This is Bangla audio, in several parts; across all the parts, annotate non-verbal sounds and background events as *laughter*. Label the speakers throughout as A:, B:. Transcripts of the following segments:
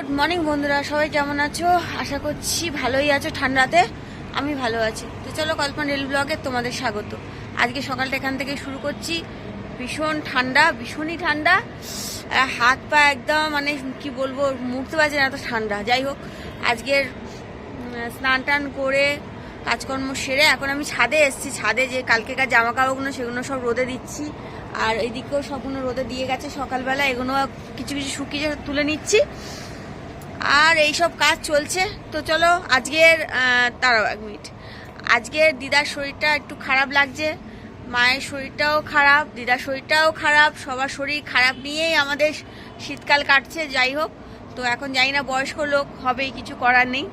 A: গুড মর্নিং বন্ধুরা, সবাই কেমন আছো? আশা করছি ভালোই আছো, ঠান্ডাতে। আমি ভালো আছি। তো চলো কল্পনা রেল ব্লগে তোমাদের স্বাগত। আজকে সকালটা এখান থেকে শুরু করছি। ভীষণ ঠান্ডা, ভীষণই ঠান্ডা। হাত পা একদম মানে কি বলব মুড়তে পারছে না এত ঠান্ডা। যাই হোক, আজকের স্নান টান করে কাজকর্ম সেরে এখন আমি ছাদে এসেছি। ছাদে যে কালকেকার জামা কাপড়গুলো সেগুলো সব রোদে দিচ্ছি। আর এইদিকেও সবগুলো রোদে দিয়ে গেছে সকালবেলা। এগুলো কিছু কিছু শুকিয়ে তুলে নিচ্ছি। আর এই সব কাজ চলছে। তো চলো, আজকের তারাও এক মিনিট। আজকের দিদার শরীরটা একটু খারাপ লাগছে। মায়ের শরীরটাও খারাপ, দিদার শরীরটাও খারাপ, সবার শরীর খারাপ নিয়েই আমাদের শীতকাল কাটছে, যাই হোক। তো এখন জানি না বয়স্ক লোক হবেই কিছু করার নেই।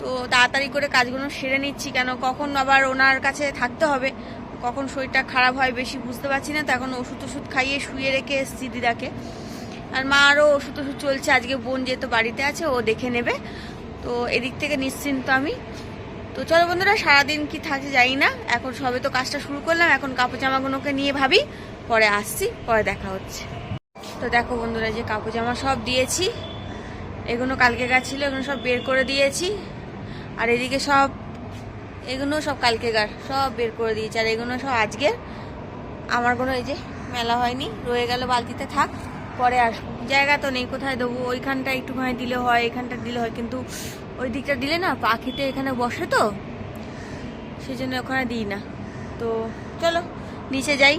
A: তো তাড়াতাড়ি করে কাজগুলো সেরে নিচ্ছি, কেন কখন আবার ওনার কাছে থাকতে হবে? কখন শরীরটা খারাপ হয় বেশি বুঝতে পারছি না, তো এখন ওষুধ ওষুধ খাইয়ে শুয়ে রেখে এসছি দিদাকে। আর মা আরও ওষুধ ওষুধ চলছে, আজকে বোন যেহেতু বাড়িতে আছে, ও দেখে নেবে। তো এদিক থেকে নিশ্চিন্ত আমি। তো চলো বন্ধুরা, সারাদিন কি থাকে জানি না। এখন সবে তো কাজটা শুরু করলাম, এখন কাপড় জামাগুলোকে নিয়ে ভাবি, পরে আসছি, পরে দেখা হচ্ছে। তো দেখো বন্ধুরা, যে কাপড় জামা সব দিয়েছি, এগুলো কালকে ছিল, এগুলো সব বের করে দিয়েছি। আর এদিকে সব, এগুলো সব কালকে কালকেকার সব বের করে দিয়েছি। আর এগুলো সব আজকের আমার কোনো এই যে মেলা হয়নি, রয়ে গেল বালতিতে, থাক। পরে আসব জায়গা তো নেই, কোথায় দেবো? ওইখানটা একটুখানি দিলে হয়, এখানটা দিলে হয়, কিন্তু ওই দিকটা দিলে না পাখিতে এখানে বসে তো সেই জন্য ওখানে দিই না। তো চলো, নিচে যাই,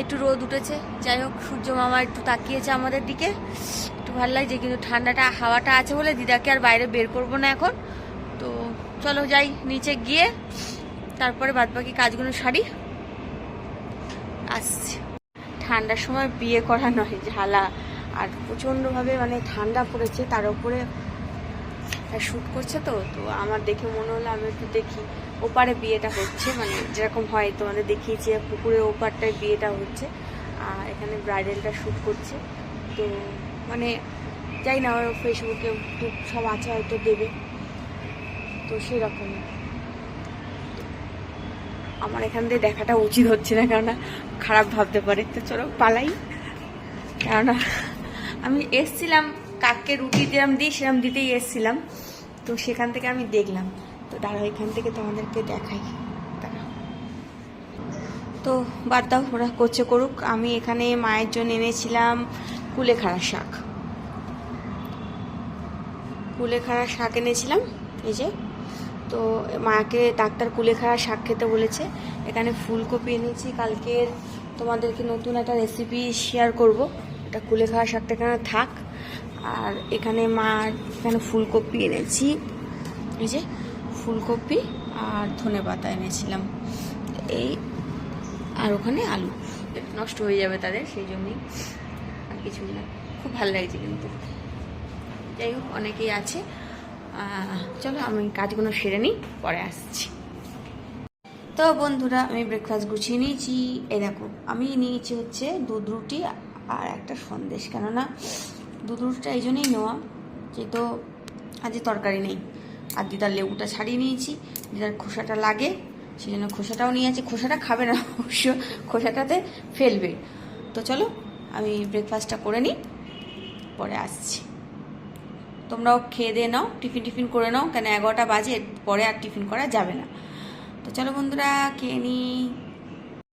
A: একটু রোদ উঠেছে, যাই হোক, সূর্য মামা একটু তাকিয়েছে আমাদের দিকে, একটু ভালো লাগছে, কিন্তু ঠান্ডাটা, হাওয়াটা আছে বলে দিদাকে আর বাইরে বের করব না এখন। তো চলো যাই, নিচে গিয়ে তারপরে বাদবাকি কাজগুলো সারি। আসছি ঠান্ডার সময় বিয়ে করা নয় ঝালা আর প্রচণ্ডভাবে মানে ঠান্ডা পড়েছে, তার উপরে শ্যুট করছে তো তো আমার দেখে মনে হলো আমি একটু দেখি ওপারে বিয়েটা হচ্ছে মানে যেরকম হয় তো তোমাদের দেখিয়েছি, পুকুরের ওপারটায় বিয়েটা হচ্ছে, আর এখানে ব্রাইডালটা শ্যুট করছে। তো মানে যাই না ফেসবুকে সব আছে হয়তো দেবে। তো সেরকম আমার এখান দিয়ে দেখাটা উচিত হচ্ছে না, কেননা খারাপ ভাবতে পারে। তো চলো, পালাই। কেননা আমি এসছিলাম, কাককে রুটি দিলাম দিই সেরকম দিতেই এসছিলাম। তো সেখান থেকে আমি দেখলাম। তো দাঁড়াও, এখান থেকে তোমাদেরকে দেখাই। তো বাদ দাও, ওরা করছে করুক। আমি এখানে মায়ের জন্য এনেছিলাম কুলেখাড়া শাক। কুলেখাড়া শাক এনেছিলাম, এই যে। তো মাকে ডাক্তার কুলেখাড়া শাক খেতে বলেছে। এখানে ফুলকপি এনেছি, কালকের তোমাদেরকে নতুন একটা রেসিপি শেয়ার করব। এটা কুলেখাড়া শাকটা এখানে থাক। আর এখানে মার এখানে ফুলকপি এনেছি। এই যে ফুলকপি আর ধনে পাতা এনেছিলাম। এই আর ওখানে আলু। নষ্ট হয়ে যাবে তাদের, সেই জন্যই আর কিছুই না। খুব ভালো লাগছে কিন্তু। যাই হোক, অনেকেই আছে। চলো আমি কাজগুলো সেরে নিই, পরে আসছি। তো বন্ধুরা, আমি ব্রেকফাস্ট গুছিয়ে নিয়েছি। এই দেখো, আমি নিয়েছি হচ্ছে দুধ রুটি আর একটা সন্দেশ, কেননা দুধ রুটিটা এই জন্যই নেওয়া, যেহেতু আজকে তরকারি নেই। আর দিদার লেবুটা ছাড়িয়ে নিয়েছি, দিদার খোসাটা লাগে, সেই জন্য খোসাটাও নিয়ে নিয়েছি খোসাটা খাবে না, অবশ্য খোসাটাতে ফেলবে। তো চলো, আমি ব্রেকফাস্টটা করে নিই, পরে আসছি। তোমরাও খেয়ে দিয়ে নাও টিফিন টিফিন করে নাও কেন এগারোটা বাজে পরে আর টিফিন করা যাবে না। তো চলো বন্ধুরা খেয়ে নিই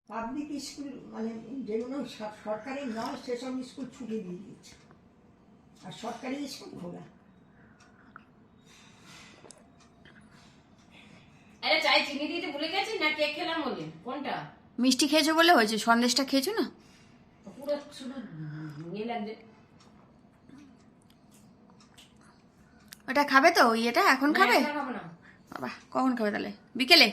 B: পাবলিক স্কুল মানে যেগুলো সর- সরকারি নয় সেসব স্কুল ছুটি দিয়ে দিয়েছে। আর সরকারি স্কুল খোলা।
C: আরে চাই চিনি দিতে ভুলে গেছি না কেক খেলাম বলে? কোনটা?
A: মিষ্টি খেয়েছো বলে হয়েছে সন্দেশটা খেয়েছো না?
C: পুরো শুধু ইয়ে লাগছে।
A: ওটা খাবে তো? ইয়েটা এখন খাবে? বাবা কখন খাবে তাহলে? বিকেলে?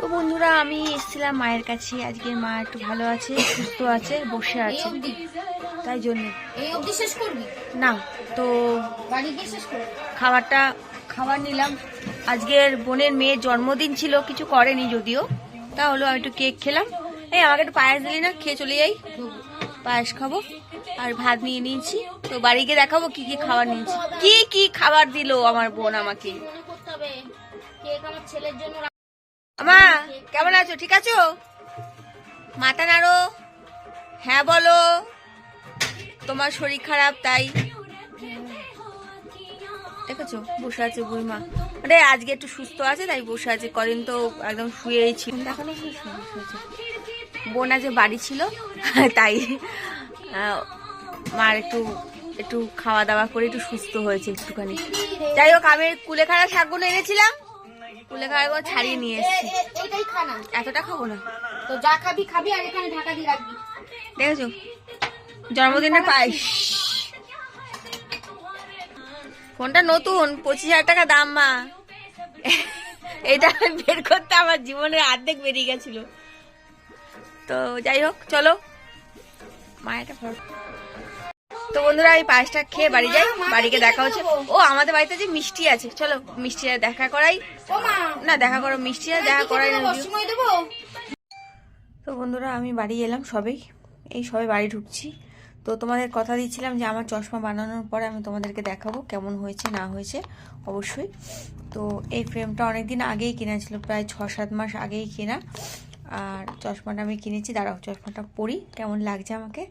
A: তো বন্ধুরা আমি এসেছিলাম মায়ের কাছে। আজকে মা একটু ভালো আছে সুস্থ আছে বসে আছে। তাই জন্য।
C: এই অবধি করবি?
A: না তো খাবারটা খাবার নিলাম। আজকের বোনের মেয়ের জন্মদিন ছিল কিছু করেনি যদিও। তা হলো আমি একটু কেক খেলাম। এই, আমাকে একটু পায়েস দিলি না? খেয়ে চলে যাই। পায়েস খাব। আর ভাত নিয়ে নিয়েছি। তো বাড়ি গিয়ে দেখাবো কি কি খাবার নিয়েছি। কি কি খাবার দিলো আমার বোন আমাকে? আমা কেমন আছো? ঠিক আছো? মাথা নাড়ো। হ্যাঁ বলো। তোমার শরীর খারাপ, তাই। দেখেছ? বসে আছে বুড়িমা। মানে আজকে একটু সুস্থ আছে তাই বসে আছে। কদিন তো একদম শুয়েই ছিল বোন আজ বাড়ি ছিল *laughs* তাই মার একটু একটু খাওয়া দাওয়া করে একটু সুস্থ হয়েছে একটুখানি। যাই হোক আমি কুলেখাড়া শাকগুলো এনেছিলাম। কুলেখাড়াগুলো ছাড়িয়ে নিয়ে এসেছি। এতটা খাব না?
D: তো যা খাবি খাবি আর এখানে ঢাকা দিয়ে রাখবি।
A: দেখেছ? জন্মদিনের পায়েস। ফোনটা নতুন পঁচিশ হাজার টাকা দাম মা। এটা বের করতে আমার জীবনের অর্ধেক বেরিয়ে গেছিল। তো যাই হোক চলো। মায়েরটা তো বন্ধুরা এই পায়েসটা খেয়ে বাড়ি যাই। বাড়িকে দেখা হচ্ছে। ও আমাদের বাড়িতে যে মিষ্টি আছে। চলো মিষ্টি দেখা করাই। না দেখা করো মিষ্টি আর দেখা করাই না তো বন্ধুরা আমি বাড়ি এলাম সবেই। এই সবে বাড়ি ঢুকছি। তো তোমাদের কথা দিচ্ছিলাম যে আমার চশমা বানানোর পরে আমি তোমাদেরকে দেখাবো কেমন হয়েছে, না হয়েছে, অবশ্যই। তো এই ফ্রেমটা অনেক দিন আগেই কেনা ছিল, প্রায় ছ সাত মাস আগেই কেনা। আর চশমাটা আমি কিনেছি, দাঁড়াও চশমাটা পরি, কেমন লাগছে আমাকে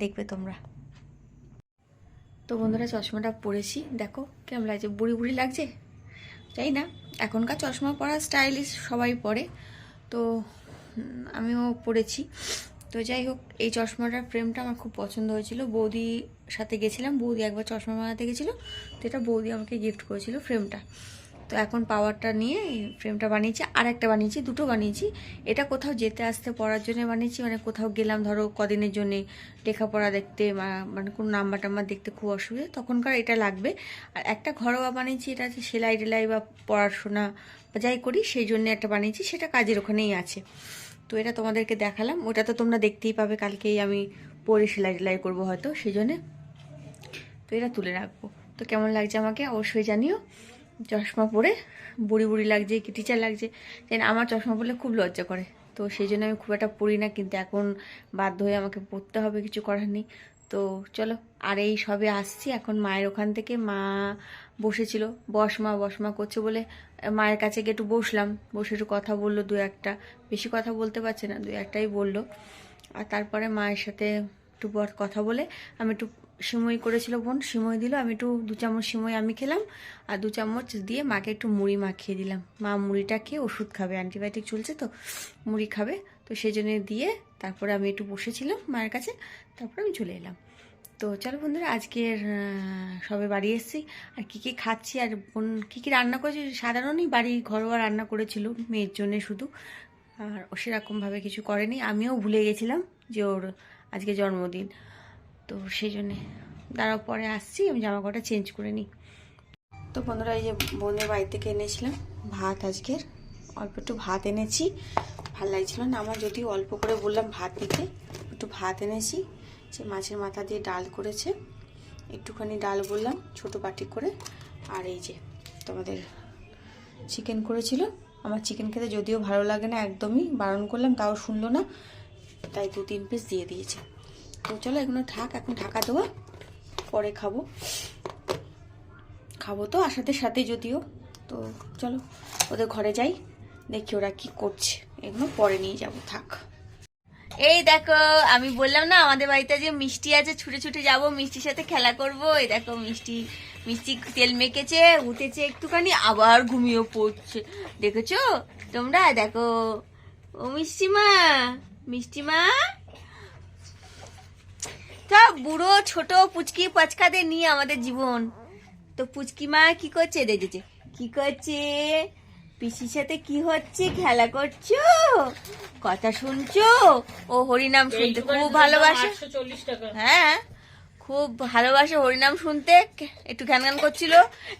A: দেখবে তোমরা। তো বন্ধুরা, চশমাটা পরেছি, দেখো কেমন লাগছে, বুড়ি বুড়ি লাগছে? তাই না, এখনকার চশমা পরা স্টাইলিশ সবাই পরে। তো আমিও পড়েছি তো যাই হোক, এই চশমাটার ফ্রেমটা আমার খুব পছন্দ হয়েছিল। বৌদি সাথে গেছিলাম, বৌদি একবার চশমা বানাতে গেছিল, তো এটা বৌদি আমাকে গিফট করেছিল ফ্রেমটা তো এখন পাওয়ারটা নিয়ে ফ্রেমটা বানিয়েছি আর একটা বানিয়েছি, দুটো বানিয়েছি। এটা কোথাও যেতে আসতে পড়ার জন্য বানিয়েছি মানে কোথাও গেলাম, ধরো কদিনের জন্যে লেখাপড়া দেখতে মানে কোনো নাম্বার টাম্বার দেখতে খুব অসুবিধা, তখনকার এটা লাগবে। আর একটা ঘরোয়া বানিয়েছি, এটা হচ্ছে সেলাই টেলাই বা পড়াশোনা যাই করি, সেই জন্য একটা বানিয়েছি, সেটা কাজের ওখানেই আছে। তো এটা তোমাদেরকে দেখালাম। ওটা তো তোমরা দেখতেই পাবে, কালকেই আমি পরে সেলাই টেলাই করব হয়তো সেই জন্যে তো এটা তুলে রাখব। তো কেমন লাগছে আমাকে অবশ্যই জানিও। চশমা পরে বুড়ি বুড়ি লাগছে, কি টিচার লাগছে। যেন আমার চশমা পরলে খুব লজ্জা করে। তো সেই জন্য আমি খুব একটা পড়ি না, কিন্তু এখন বাধ্য হয়ে আমাকে পড়তে হবে, কিছু করার নেই। তো চলো, আর এই সবে আসছি। এখন মায়ের ওখান থেকে মা বসেছিল। বসমা বসমা করছে বলে মায়ের কাছে গিয়ে একটু বসলাম। বসে একটু কথা বলল দু একটা। বেশি কথা বলতে পারছে না, দু একটাই বলল। আর তারপরে মায়ের সাথে একটু কথা বলে, আমি একটু সিমই করেছিল বোন, সিমই দিল। আমি একটু দু চামচ সিমই আমি খেলাম আর দু চামচ দিয়ে মাকে একটু মুড়ি মাখিয়ে দিলাম। মা মুড়িটা খেয়ে ওষুধ খাবে, অ্যান্টিবায়োটিক চলছে তো, মুড়ি খাবে। তো সেই জন্য দিয়ে তারপরে আমি একটু বসেছিলাম মায়ের কাছে, তারপরে আমি চলে এলাম। তো চলো বন্ধুরা, আজকের সবে বাড়ি এসেছি। আর কী কী খাচ্ছি আর বোন কী কী রান্না করেছি সাধারণই বাড়ি ঘরোয়া রান্না করেছিল, মেয়ের জন্যে শুধু। আর ও সেরকমভাবে কিছু করেনি, আমিও ভুলে গেছিলাম যে ওর আজকে জন্মদিন। তো সেই জন্যে দাঁড়াও, পরে আসছি, আমি জামা কাপড়টা চেঞ্জ করে নিই। তো বন্ধুরা, এই যে বোনের বাড়ি থেকে এনেছিলাম ভাত আজকের। অল্প একটু ভাত এনেছি, ভালো লাগছিল না। আমার যদিও অল্প করে বললাম ভাত দিতে, একটু ভাত এনেছি। যে মাছের মাথা দিয়ে ডাল করেছে। একটুখানি ডাল বললাম, ছোট বাটি করে। আর এই যে তোমাদের চিকেন করেছিল। আমার চিকেন খেতে যদিও ভালো লাগে না, একদমই বারণ করলাম, তাও শুনলো না। তাই দু তিন পিস দিয়ে দিয়েছে। তো চলো এগুলো থাক, এখন ঢাকা দেওয়া পরে খাব। খাব তো আসাতে সাথে যদিও। তো চলো, ওদের ঘরে যাই, দেখি ওরা কি করছে। এগুলো পরে নিয়ে যাব, থাক। এই দেখো, আমি বললাম না, আমাদের বাড়িতে যে মিষ্টি আছে, ছুটে ছুটে যাব, মিষ্টির সাথে খেলা করব। এই দেখো, মিষ্টি মিষ্টি তেল মেখেছে, উঠেছে একটুখানি, আবার ঘুমিয়ে পড়ছে। দেখেছ? তোমরা দেখো। ও মিষ্টিমা মিষ্টিমা। সব বুড়ো, ছোট, পুচকি, পাচকাদের নিয়ে আমাদের জীবন। তো পুচকি মা কি করছে? দেখেছে। কি করছে? পিসির সাথে কি হচ্ছে? খেলা করছ? কথা শুনছো? ও হরিনাম শুনতে খুব ভালোবাসে। হ্যাঁ খুব ভালোবাসে হরিনাম শুনতে। একটু গান গান করছিল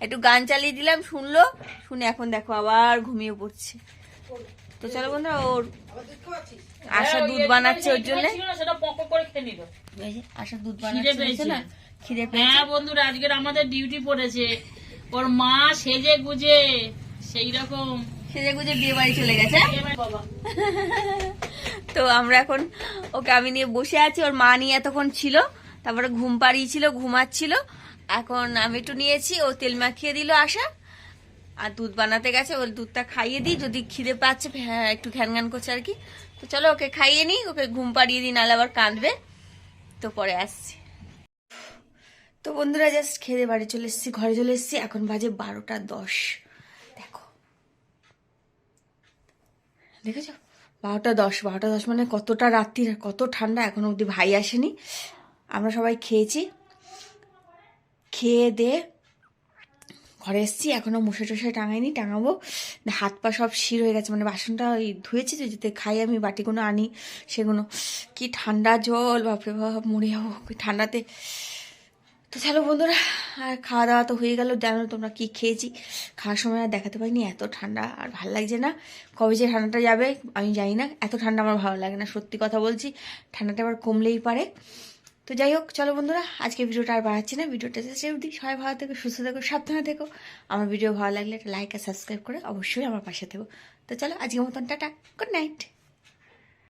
A: একটু গান চালিয়ে দিলাম শুনলো শুনে এখন দেখো আবার ঘুমিয়ে পড়ছে। তো চলো বন্ধুরা ওর আশা দুধ বানাচ্ছে ওর জন্য। আশা দুধ বানাচ্ছে না? খিদে
C: হ্যাঁ বন্ধুরা আজকের আমাদের ডিউটি পড়েছে। ওর মা সেজে গুজে সেই রকম।
A: সেজে গুজে বিয়ে বাড়ি চলে গেছে।
C: বাবা।
A: তো আমরা এখন ওকে আমি নিয়ে বসে আছি ওর মা নিয়ে এতক্ষণ ছিল তারপরে ঘুম পাড়িয়েছিল ঘুমাচ্ছিল। এখন আমি একটু নিয়েছি ও তেল মাখিয়ে দিল আশা। আর দুধ বানাতে গেছে ওর দুধটা খাইয়ে দিই যদি খিদে পাচ্ছে হ্যাঁ একটু ঘ্যান ঘ্যান করছে আর কি। তো চলো ওকে খাইয়ে নিই ওকে ঘুম পাড়িয়ে দিই নাহলে আবার কাঁদবে। তো পরে আসছি। তো বন্ধুরা জাস্ট খেয়ে বাড়ি চলে এসেছি ঘরে চলে এসেছি এখন বাজে বারোটা দশ। দেখেছ? বারোটা দশ বারোটা দশ মানে কতটা রাত্রি, কত ঠান্ডা এখনও অবধি ভাই আসেনি। আমরা সবাই খেয়েছি। খেয়ে দিয়ে ঘরে এসেছি, এখনও মশে টসে টাঙাইনি, টাঙাবো। হাত পা সব শির হয়ে গেছে মানে বাসনটা ওই ধুয়েছি তো, যেতে খাই আমি, বাটিগুলো আনি, সেগুলো। কি ঠান্ডা জল, বাপরে বাপ, মরে যাব। ঠান্ডাতে তো চলো বন্ধুরা, আর খাওয়া দাওয়া তো হয়ে গেল। জানো তোমরা কি খেয়েছি? খাওয়ার সময় আর দেখাতে পারিনি, এত ঠান্ডা। আর ভালো লাগছে না? কবে যে ঠান্ডাটা যাবে, আমি জানি না। এত ঠান্ডা আমার ভালো লাগে না, সত্যি কথা বলছি। ঠান্ডাটা আবার কমলেই পারে। তো যাই হোক, চলো বন্ধুরা, আজকে ভিডিওটা আর বাড়াচ্ছি না। ভিডিওটা শেষ অবধি সবাই ভালো থেকো, সুস্থ থেকো, সাবধানে থেকো। আমার ভিডিও ভালো লাগলে একটা লাইক আর সাবস্ক্রাইব করে অবশ্যই আমার পাশে থেকো। তো চলো, আজকের মতন টাটা গুড নাইট